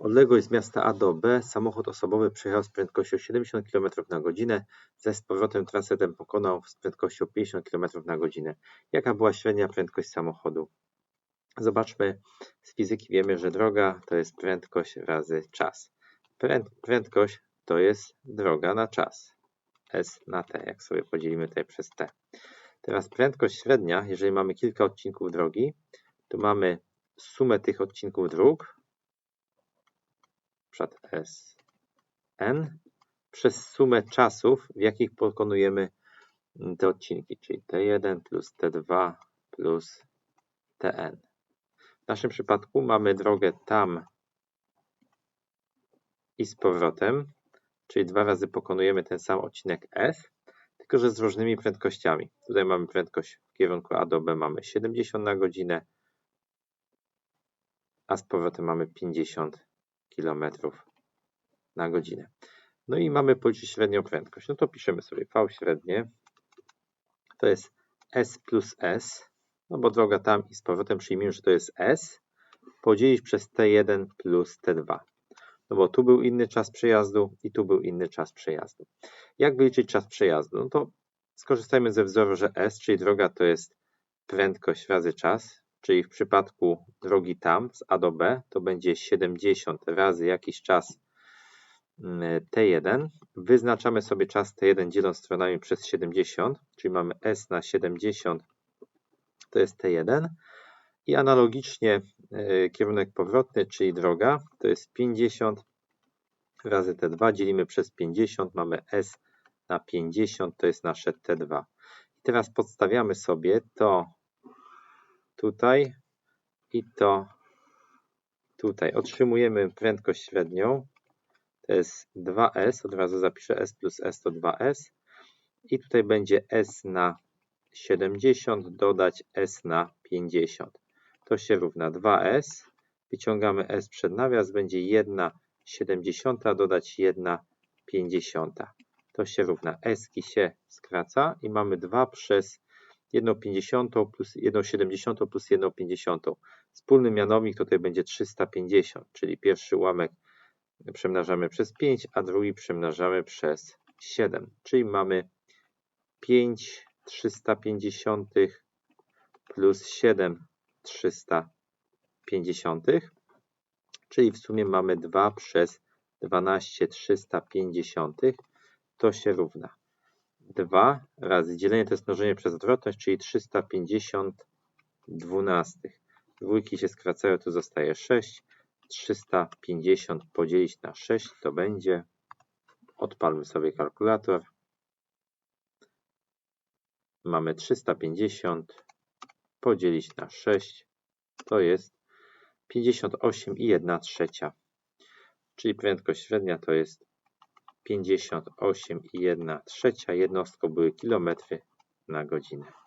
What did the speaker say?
Odległość z miasta A do B samochód osobowy przejechał z prędkością 70 km na godzinę, zaś z powrotem trasę tę pokonał z prędkością 50 km na godzinę. Jaka była średnia prędkość samochodu? Zobaczmy, z fizyki wiemy, że droga to jest prędkość razy czas. Prędkość to jest droga na czas. S na T, jak sobie podzielimy tutaj przez T. Teraz prędkość średnia, jeżeli mamy kilka odcinków drogi, to mamy sumę tych odcinków dróg, przykład S, N, przez sumę czasów, w jakich pokonujemy te odcinki, czyli T1 plus T2 plus Tn. W naszym przypadku mamy drogę tam i z powrotem, czyli dwa razy pokonujemy ten sam odcinek S, tylko że z różnymi prędkościami. Tutaj mamy prędkość w kierunku A do B mamy 70 na godzinę, a z powrotem mamy 50 km na godzinę. No i mamy policzyć średnią prędkość. No to piszemy sobie V średnie. To jest S plus S, no bo droga tam i z powrotem przyjmijmy, że to jest S, podzielić przez T1 plus T2. No bo tu był inny czas przejazdu i tu był inny czas przejazdu. Jak wyliczyć czas przejazdu? No to skorzystajmy ze wzoru, że S, czyli droga to jest prędkość razy czas, czyli w przypadku drogi tam z A do B to będzie 70 razy jakiś czas mm, T1. Wyznaczamy sobie czas T1 dzieląc stronami przez 70, czyli mamy S na 70 to jest T1 i analogicznie e, kierunek powrotny, czyli droga, to jest 50 razy T2, dzielimy przez 50, mamy S na 50, to jest nasze T2. I teraz podstawiamy sobie to tutaj i to tutaj. Otrzymujemy prędkość średnią, to jest 2S, od razu zapiszę S plus S to 2S i tutaj będzie S na 70 dodać S na 50 to się równa 2s. Wyciągamy s przed nawias, będzie 1 70 dodać 1 50. To się równa s się skraca i mamy 2 przez 1 50 plus 1 70 plus 1 50. Wspólny mianownik tutaj będzie 350, czyli pierwszy ułamek przemnażamy przez 5, a drugi przemnażamy przez 7. Czyli mamy 5 350 plus 7 350, czyli w sumie mamy 2 przez 12 350, to się równa 2 razy dzielenie to jest mnożenie przez odwrotność, czyli 350 dwunastych. Dwójki się skracają, tu zostaje 6. 350 podzielić na 6 to będzie, odpalmy sobie kalkulator, mamy 350 podzielić na 6 to jest 58,1 trzecia. Czyli prędkość średnia to jest 58,1 trzecia. Jednostką były kilometry na godzinę.